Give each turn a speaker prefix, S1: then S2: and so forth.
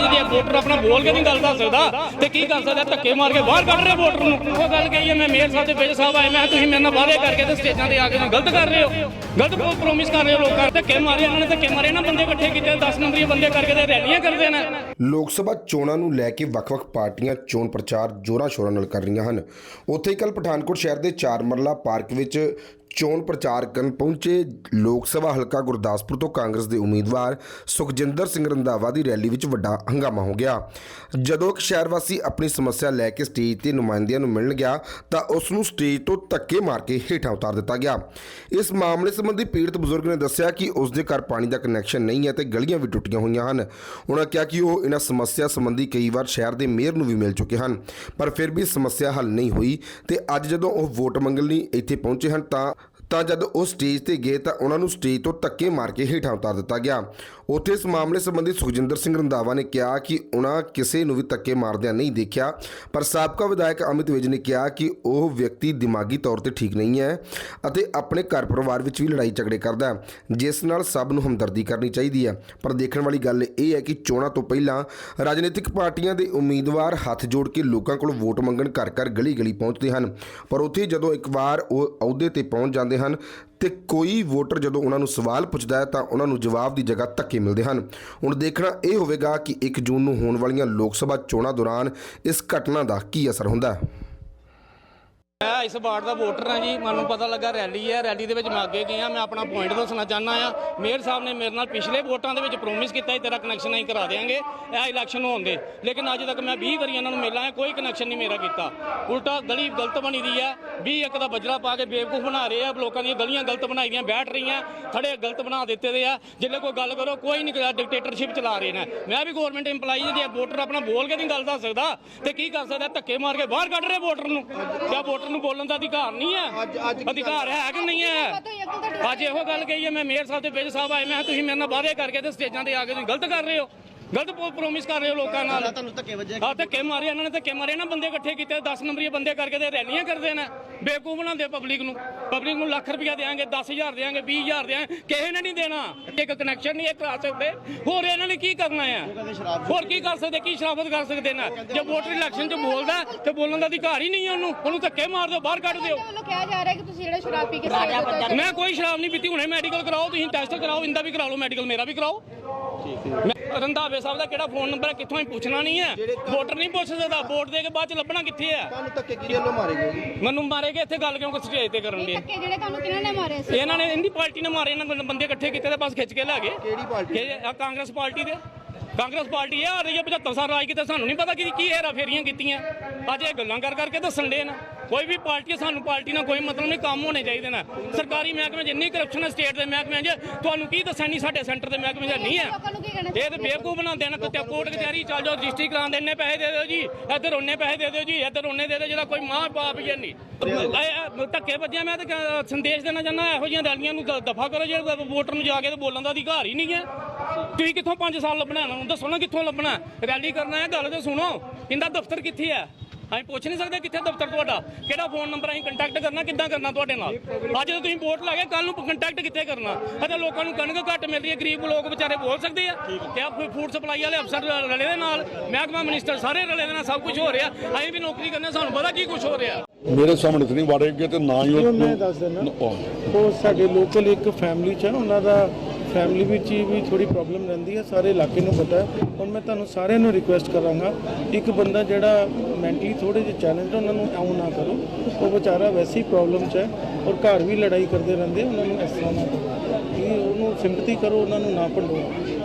S1: ਮੈਂ ਵੀ ਵੋਟਰ ਆਪਣਾ ਬੋਲ ਕੇ ਨਹੀਂ ਗੱਲ ਦੱਸ ਸਕਦਾ। ਤੇ ਕੀ ਕਰ ਸਕਦਾ? ਧੱਕੇ ਮਾਰ ਕੇ ਬਾਹਰ ਕੱਢ ਰਹੇ ਵੋਟਰ ਨੂੰ। ਉਹ ਗੱਲ ਕਹੀ ਹੈ ਮੈਂ ਮੇਅਰ ਸਾਹਿਬ ਤੇ ਵਿਜ ਸਾਹਿਬ ਆਏ। ਮੈਂ ਤੁਸੀਂ ਮੇਰੇ ਨਾਲ ਵਾਅਦੇ ਕਰਕੇ ਤੇ ਸਟੇਜਾਂ ਤੇ ਆ ਕੇ ਗਲਤ ਕਰ ਰਹੇ ਹੋ। ਗਲਤ ਪ੍ਰੋਮਿਸ ਕਰ ਰਹੇ ਹੋ ਲੋਕਾਂ ਧੱਕੇ ਮਾਰੇ ਇਹਨਾਂ ਨੇ, ਧੱਕੇ ਮਾਰੇ ਨਾ ਬੰਦੇ ਇਕੱਠੇ ਕੀਤੇ। 10 ਨੰਬਰੀ ਬੰਦੇ ਕਰਕੇ ਤੇ ਰੈਲੀਆਂ ਕਰਦੇ ਨੇ।
S2: ਲੋਕ ਸਭਾ ਚੋਣਾਂ ਨੂੰ ਲੈ ਕੇ ਵੱਖ-ਵੱਖ ਪਾਰਟੀਆਂ ਚੋਣ ਪ੍ਰਚਾਰ ਜ਼ੋਰਾਂ ਸ਼ੋਰਾਂ ਨਾਲ ਕਰ ਰਹੀਆਂ ਹਨ। ਉੱਥੇ ਕੱਲ ਪਠਾਨਕੋਟ ਸ਼ਹਿਰ ਦੇ ਚਾਰ ਮਰਲਾ ਪਾਰਕ ਵਿੱਚ ਚੋਣ ਪ੍ਰਚਾਰ ਕਰਨ ਪਹੁੰਚੇ ਲੋਕ ਸਭਾ ਹਲਕਾ ਗੁਰਦਾਸਪੁਰ ਤੋਂ ਕਾਂਗਰਸ ਦੇ ਉਮੀਦਵਾਰ ਸੁਖਜਿੰਦਰ ਸਿੰਘ ਰੰਧਾਵਾ ਦੀ ਰੈਲੀ ਵਿੱਚ ਵੱਡਾ ਹੰਗਾਮਾ ਹੋ ਗਿਆ। ਜਦੋਂ ਇੱਕ ਸ਼ਹਿਰ ਵਾਸੀ ਆਪਣੀ ਸਮੱਸਿਆ ਲੈ ਕੇ ਸਟੇਜ ਤੇ ਨੁਮਾਇੰਦਿਆਂ ਨੂੰ ਮਿਲਣ ਗਿਆ, ਤਾਂ ਉਸ ਨੂੰ ਸਟੇਜ ਤੋਂ ਧੱਕੇ ਮਾਰ ਕੇ ਹੇਠਾਂ ਉਤਾਰ ਦਿੱਤਾ ਗਿਆ। ਇਸ ਮਾਮਲੇ ਸੰਬੰਧੀ ਪੀੜਤ ਬਜ਼ੁਰਗ ਨੇ ਦੱਸਿਆ ਕਿ ਉਸ ਦੇ ਘਰ ਪਾਣੀ ਦਾ ਕਨੈਕਸ਼ਨ ਨਹੀਂ ਹੈ ਤੇ ਗਲੀਆਂ ਵੀ ਟੁੱਟੀਆਂ ਹੋਈਆਂ ਹਨ। ਉਹਨਾਂ ਕਿਹਾ ਕਿ ਉਹ ਇਹਨਾਂ ਸਮੱਸਿਆ ਸੰਬੰਧੀ ਕਈ ਵਾਰ ਸ਼ਹਿਰ ਦੇ ਮੇਅਰ ਨੂੰ ਵੀ ਮਿਲ ਚੁੱਕੇ ਹਨ, ਪਰ ਫਿਰ ਵੀ ਸਮੱਸਿਆ ਹੱਲ ਨਹੀਂ ਹੋਈ ਤੇ ਅੱਜ ਜਦੋਂ ਉਹ ਵੋਟ ਮੰਗਣ ਲਈ ਇੱਥੇ ਪਹੁੰਚੇ ਹਨ, ਤਾਂ ਤਾਂ ਜਦ ਉਹ ਸਟੇਜ ਤੇ ਗਏ ਤਾਂ ਉਹਨਾਂ ਨੂੰ ਸਟੇਜ ਤੋਂ ਧੱਕੇ ਮਾਰ ਕੇ ਹੇਠਾਂ ਉਤਾਰ ਦਿੱਤਾ ਗਿਆ। ਉੱਥੇ ਇਸ ਮਾਮਲੇ ਸੰਬੰਧੀ ਸੁਖਜਿੰਦਰ ਸਿੰਘ ਰੰਧਾਵਾ ਨੇ ਕਿਹਾ ਕਿ ਉਹਨਾਂ ਕਿਸੇ ਨੂੰ ਵੀ ਧੱਕੇ ਮਾਰਦਿਆਂ ਨਹੀਂ ਦੇਖਿਆ, ਪਰ ਸਾਬਕਾ ਵਿਧਾਇਕ ਅਮਿਤ ਵਿਜ ਨੇ ਕਿਹਾ ਕਿ ਉਹ ਵਿਅਕਤੀ ਦਿਮਾਗੀ ਤੌਰ ਤੇ ਠੀਕ ਨਹੀਂ ਹੈ ਅਤੇ ਆਪਣੇ ਘਰ ਪਰਿਵਾਰ ਵਿੱਚ ਵੀ ਲੜਾਈ ਝਗੜੇ ਕਰਦਾ ਹੈ, ਜਿਸ ਨਾਲ ਸਭ ਨੂੰ ਹਮਦਰਦੀ ਕਰਨੀ ਚਾਹੀਦੀ ਹੈ। ਪਰ ਦੇਖਣ ਵਾਲੀ ਗੱਲ ਇਹ ਹੈ ਕਿ ਚੋਣਾਂ ਤੋਂ ਪਹਿਲਾਂ ਰਾਜਨੀਤਿਕ ਪਾਰਟੀਆਂ ਦੇ ਉਮੀਦਵਾਰ ਹੱਥ ਜੋੜ ਕੇ ਲੋਕਾਂ ਕੋਲ ਵੋਟ ਮੰਗਣ ਘਰ ਘਰ ਗਲੀ ਗਲੀ ਪਹੁੰਚਦੇ ਹਨ। ਪਰ ਉੱਥੇ ਜਦੋਂ ਇੱਕ ਵਾਰ ਉਹ ਅਹੁਦੇ ਤੇ ਪਹੁੰਚ ਜਾਂਦੇ ਹਨ ਤੇ ਕੋਈ ਵੋਟਰ ਜਦੋਂ ਉਹਨਾਂ ਨੂੰ ਸਵਾਲ ਪੁੱਛਦਾ ਹੈ ਤਾਂ ਉਹਨਾਂ ਨੂੰ ਜਵਾਬ ਦੀ ਜਗ੍ਹਾ ਧੱਕੇ ਮਿਲਦੇ ਹਨ। ਹੁਣ ਦੇਖਣਾ ਇਹ ਹੋਵੇਗਾ ਕਿ 1 ਜੂਨ ਨੂੰ ਹੋਣ ਵਾਲੀਆਂ ਲੋਕ ਸਭਾ ਚੋਣਾਂ ਦੌਰਾਨ ਇਸ ਘਟਨਾ ਦਾ ਕੀ ਅਸਰ ਹੁੰਦਾ ਹੈ।
S1: ਮੈਂ ਇਸ ਵਾਰਡ ਦਾ ਵੋਟਰ ਹਾਂ ਜੀ। ਮੈਨੂੰ ਪਤਾ ਲੱਗਾ ਰੈਲੀ ਹੈ। ਰੈਲੀ ਦੇ ਵਿੱਚ ਮੈਂ ਅੱਗੇ ਗਿਆ। ਮੈਂ ਆਪਣਾ ਪੁਆਇੰਟ ਦੱਸਣਾ ਚਾਹੁੰਦਾ ਆ ਮੇਅਰ ਸਾਹਿਬ ਨੇ ਮੇਰੇ ਨਾਲ ਪਿਛਲੇ ਵੋਟਾਂ ਦੇ ਵਿੱਚ ਪ੍ਰੋਮਿਸ ਕੀਤਾ ਸੀ, ਤੇਰਾ ਕਨੈਕਸ਼ਨ ਅਸੀਂ ਕਰਾ ਦੇਾਂਗੇ ਇਹ ਇਲੈਕਸ਼ਨ ਹੋਣ ਦੇ ਲੇਕਿਨ ਅੱਜ ਤੱਕ ਮੈਂ 20 ਵਾਰੀ ਇਹਨਾਂ ਨੂੰ ਮਿਲਾਂ ਕੋਈ ਕਨੈਕਸ਼ਨ ਨਹੀਂ ਮੇਰਾ ਕੀਤਾ। ਉਲਟਾ ਗਲੀ ਗਲਤ ਬਣੀ ਦੀ ਹੈ। 20 ਇੱਕ ਦਾ ਬਜਰਾ ਪਾ ਕੇ ਬੇਵਕੂਫ ਬਣਾ ਰਹੇ ਆ। ਲੋਕਾਂ ਦੀਆਂ ਗਲੀਆਂ ਗਲਤ ਬਣਾਈ ਦੀਆਂ, ਬੈਠ ਰਹੀਆਂ। ਥੜੇ ਗਲਤ ਬਣਾ ਦਿੱਤੇ ਦੇ ਆ। ਜਿੱਲੇ ਕੋਈ ਗੱਲ ਕਰੋ, ਕੋਈ ਨਹੀਂ ਡਿਕਟੇਟਰਸ਼ਿਪ ਚਲਾ ਰਹੇ ਨੇ। ਮੈਂ ਵੀ ਗਵਰਨਮੈਂਟ EMPLOYE ਜੇ ਵੋਟਰ ਆਪਣਾ ਬੋਲ ਕੇ ਨਹੀਂ ਗੱਲ ਦੱਸ ਸਕਦਾ, ਤੇ ਕੀ ਕਰ ਸਕਦਾ? ਧੱਕੇ ਮਾਰ ਕੇ ਬਾਹਰ ਕੱਢ ਰਹੇ ਵੋਟਰ ਨੂੰ। ਕਿਆ ਵੋਟਰ ਨੂੰ ਬੋਲਣ ਦਾ ਅਧਿਕਾਰ ਨਹੀਂ ਹੈ। ਅਧਿਕਾਰ ਹੈ ਕਿ ਨਹੀਂ ਹੈ? ਅੱਜ ਇਹੋ ਗੱਲ ਕਹੀ ਹੈ ਮੈਂ ਮੇਅਰ ਸਾਹਿਬ ਤੇ ਵਿਜ ਸਾਹਿਬ ਆਏ ਮੈਂ ਕਿਹਾ ਤੁਸੀਂ ਮੇਰੇ ਨਾਲ ਵਾਅਦੇ ਕਰਕੇ ਤੇ ਸਟੇਜਾਂ ਤੇ ਆ ਕੇ ਤੁਸੀਂ ਗਲਤ ਕਰ ਰਹੇ ਹੋ। ਗਲਤ ਪ੍ਰੋਮਿਸ ਕਰ ਰਹੇ ਹੋ ਲੋਕਾਂ ਨਾਲ।
S3: ਤੁਹਾਨੂੰ ਧੱਕੇ ਵੱਜੇ।
S1: ਆ ਧੱਕੇ ਮਾਰੇ ਇਹਨਾਂ ਨੇ ਧੱਕੇ ਮਾਰੇ ਨਾ ਬੰਦੇ ਇਕੱਠੇ ਕੀਤੇ 10 ਨੰਬਰੀ ਬੰਦੇ ਕਰਕੇ ਤੇ ਰੈਲੀਆਂ ਕਰਦੇ ਨੇ। ਬੇਵਕੂਫ ਬਣਾਉਂਦੇ ਪਬਲਿਕ ਨੂੰ। ਪਬਲਿਕ ਨੂੰ ਲੱਖ ਰੁਪਇਆ ਦੇਾਂਗੇ 10000 ਦੇਾਂਗੇ 20000 ਦੇਾਂਗੇ ਕਿਸੇ ਨੇ ਨਹੀਂ ਦੇਣਾ। ਇੱਕ ਕਨੈਕਸ਼ਨ ਨਹੀਂ ਇਹ ਕਰਾ ਸਕਦੇ ਹੋਰ ਇਹਨਾਂ ਨੇ ਕੀ ਕਰਨਾ ਆ? ਹੋਰ ਕੀ ਕਰ ਸਕਦੇ ਕੀ ਸ਼ਰਾਬਤ ਕਰ ਸਕਦੇ ਨੇ? ਜੇ ਵੋਟਰ ਇਲੈਕਸ਼ਨ 'ਚ ਬੋਲਦਾ ਤੇ ਬੋਲਣ ਦਾ ਅਧਿਕਾਰ ਹੀ ਨਹੀਂ ਹੈ ਉਹਨੂੰ। ਉਹਨੂੰ ਧੱਕੇ ਮਾਰ ਦਿਓ ਬਾਹਰ ਕੱਢ ਦਿਓ।
S4: ਵੱਲੋਂ ਕਿਹਾ ਜਾ ਰਿਹਾ ਕਿ ਤੁਸੀਂ ਜਿਹੜਾ ਸ਼ਰਾਬ ਪੀ ਕੇ ਰਾਜਾ ਬੰਦਾ
S1: ਮੈਂ ਕੋਈ ਸ਼ਰਾਬ ਨਹੀਂ ਪੀਤੀ ਹੁਣੇ ਮੈਡੀਕਲ ਕਰਾਓ ਤੁਸੀਂ ਟੈਸਟ ਕਰਾਓ ਇੰਦਾ ਵੀ ਕਰਾ ਲਓ ਮੈਡੀਕਲ ਮੇਰਾ ਵੀ ਕਰਾਓ। ਮੈਂ- ਰੰਧਾਵੇ ਸਾਹਿਬ ਦਾ ਕਿਹੜਾ ਫੋਨ ਨੰਬਰ ਹੈ? ਕਿੱਥੋਂ ਹੀ ਪੁੱਛਣਾ ਨਹੀਂ ਹੈ। ਵੋਟਰ ਨਹੀਂ ਪੁੱਛ ਸਕਦਾ। ਵੋਟ ਦੇ ਕੇ ਬਾਅਦ ਚ ਲੱਭਣਾ ਕਿੱਥੇ ਹੈ?
S3: ਤੁਹਾਨੂੰ ਧੱਕੇ ਕਿਹਦੇ ਵੱਲੋਂ ਮਾਰੇ ਗਏ
S1: ਮੈਨੂੰ ਮਾਰੇਗੇ ਇੱਥੇ ਗੱਲ ਕਿਉਂ ਸਟੇਜ ਤੇ ਕਰਨ ਦੇ
S4: ਧੱਕੇ ਜਿਹੜੇ ਤੁਹਾਨੂੰ ਕਿਹਨਾਂ ਨੇ ਮਾਰੇ ਸੀ?
S1: ਇਹਨਾਂ ਨੇ ਇੰਦੀ ਪਾਰਟੀ ਨੇ ਮਾਰੇ ਇਹਨਾਂ ਬੰਦੇ ਇਕੱਠੇ ਕੀਤੇ ਤੇ ਬਸ ਖਿੱਚ ਕੇ ਲੈ ਗਏ।
S3: ਕਿਹੜੀ ਪਾਰਟੀ?
S1: ਕਾਂਗਰਸ ਪਾਰਟੀ ਦੇ। ਕਾਂਗਰਸ ਪਾਰਟੀ ਇਹ ਆ ਰਹੀ ਹੈ 75 ਸਾਲ ਰਾਜ ਕੀਤਾ ਸਾਨੂੰ ਨਹੀਂ ਪਤਾ ਕਿ ਕੀ ਹੈਰਾ ਫੇਰੀਆਂ ਕੀਤੀਆਂ। ਅੱਜ ਇਹ ਗੱਲਾਂ ਕਰ ਕਰਕੇ ਦੱਸਣ ਦੇ ਨਾ ਕੋਈ ਵੀ ਪਾਰਟੀ ਸਾਨੂੰ ਪਾਰਟੀ ਨਾਲ ਕੋਈ ਮਤਲਬ ਨਹੀਂ ਕੰਮ ਹੋਣੇ ਚਾਹੀਦੇ ਨੇ। ਸਰਕਾਰੀ ਮਹਿਕਮੇ 'ਚ ਇੰਨੀ ਕਰਪਸ਼ਨ ਹੈ ਸਟੇਟ ਦੇ ਮਹਿਕਮਿਆਂ 'ਚ ਤੁਹਾਨੂੰ ਕੀ ਦੱਸਾਂ ਨਹੀਂ ਸਾਡੇ ਸੈਂਟਰ ਦੇ ਮਹਿਕਮੇ 'ਚ ਨਹੀਂ ਹੈ? ਇਹ ਤੇ ਬੇਵਕੂਫ ਬਣਾਉਂਦੇ ਨੇ ਕਿਤੇ ਕੋਰਟ ਕਚਹਿਰੀ ਚੱਲ ਜਾਓ ਰਜਿਸਟਰੀ ਕਰਾਉਣ ਦੇ ਇੰਨੇ ਪੈਸੇ ਦੇ ਦਿਓ ਜੀ ਇੱਧਰ ਉਹਨੇ ਪੈਸੇ ਦੇ ਦਿਓ ਜੀ ਇੱਧਰ ਉਹਨੇ ਦੇ ਦਿਓ ਜਿਹੜਾ ਕੋਈ ਮਾਂ ਬਾਪ ਹੀ ਹੈ ਨਹੀਂ। ਧੱਕੇ ਵੱਜਿਆ ਮੈਂ ਤਾਂ ਸੰਦੇਸ਼ ਦੇਣਾ ਚਾਹੁੰਦਾ ਇਹੋ ਜਿਹੀਆਂ ਰੈਲੀਆਂ ਨੂੰ ਦਫਾ ਕਰੋ ਜੇ ਵੋਟਰ ਨੂੰ ਜਾ ਕੇ ਤੇ ਬੋਲਣ ਦਾ ਅਧਿਕਾਰ ਹੀ ਨਹੀਂ ਹੈ। ਤੁਸੀਂ ਕਿੱਥੋਂ 5 ਸਾਲ ਲੱਭਣਾ? ਇਹਨਾਂ ਨੂੰ ਦੱਸੋ ਨਾ ਕਿੱਥੋਂ ਲੱਭਣਾ? ਰੈਲੀ ਕਰਨਾ ਹੈ ਗੱਲ ਤੇ ਸੁਣੋ। ਇਹਦਾ ਦਫ਼ਤਰ ਕਿੱਥੇ ਹੈ? ਅਸੀਂ ਪੁੱਛ ਨਹੀਂ ਸਕਦੇ ਕਿੱਥੇ ਦਫ਼ਤਰ ਤੁਹਾਡਾ। ਕਿਹੜਾ ਫੋਨ ਨੰਬਰ ਅਸੀਂ ਕੰਟੈਕਟ ਕਰਨਾ ਕਿੱਦਾਂ ਕਰਨਾ ਤੁਹਾਡੇ ਨਾਲ? ਅੱਜ ਤਾਂ ਤੁਸੀਂ ਵੋਟ ਲਾ ਕੇ ਕੱਲ ਨੂੰ ਕੰਟੈਕਟ ਕਿੱਥੇ ਕਰਨਾ? ਅਤੇ ਲੋਕਾਂ ਨੂੰ ਕਣਕ ਘੱਟ ਮਿਲ ਰਹੀ ਹੈ ਗਰੀਬ ਲੋਕ ਵਿਚਾਰੇ ਬੋਲ ਸਕਦੇ ਆ। ਕਿਆ ਫੂਡ ਸਪਲਾਈ ਵਾਲੇ ਅਫਸਰ ਰਲੇ ਦੇ ਨਾਲ ਮਹਿਕਮਾ ਮਿਨਿਸਟਰ ਸਾਰੇ ਰਲੇ ਦੇ ਨਾਲ ਸਭ ਕੁਝ ਹੋ ਰਿਹਾ। ਅਸੀਂ ਵੀ ਨੌਕਰੀ ਕਰਨੇ ਸਾਨੂੰ ਪਤਾ ਕੀ ਕੁਝ ਹੋ ਰਿਹਾ।
S5: ਮੇਰੇ ਸਾਹਮਣੇ ਤਾਂ ਨਹੀਂ ਵਾੜੇਗੇ ਤੇ ਨਾ ਹੀ
S6: ਉਹ
S5: ਉਹ
S6: ਮੈਂ ਦੱਸ ਦਿੰਦਾ।
S5: ਉਹ-
S6: ਉਹ ਸਾਡੇ ਲੋਕਲ ਇੱਕ ਫੈਮਿਲੀ ਚ ਹੈ ਉਹਨਾਂ ਦਾ ਫੈਮਿਲੀ ਵਿੱਚ ਹੀ ਵੀ ਥੋੜੀ ਪ੍ਰੋਬਲਮ ਰਹਿੰਦੀ ਹੈ, ਸਾਰੇ ਇਲਾਕੇ ਨੂੰ ਪਤਾ ਹੈ। ਹੁਣ ਮੈਂ ਤੁਹਾਨੂੰ ਸਾਰਿਆਂ ਨੂੰ ਰਿਕੁਐਸਟ ਕਰਾਂਗਾ, ਇੱਕ ਬੰਦਾ ਜਿਹੜਾ ਮੈਂਟਲੀ ਥੋੜੇ ਜਿਹੇ ਚੈਲੰਜ ਉਹਨਾਂ ਨੂੰ ਆਉਂ ਨਾ ਕਰੋ। ਉਹ ਵਿਚਾਰਾ ਵੈਸੇ ਹੀ ਪ੍ਰੋਬਲਮ ਚ ਹੈ ਔਰ ਘਰ ਵੀ ਲੜਾਈ ਕਰਦੇ ਰਹਿੰਦੇ ਉਹਨਾਂ ਨੂੰ ਇਸ ਤਰ੍ਹਾਂ ਨਾ ਕਰੋ। ਕਿ ਉਹਨੂੰ ਸਿੰਪਥੀ ਕਰੋ, ਉਹਨਾਂ ਨੂੰ ਨਾ ਭੰਡੋ।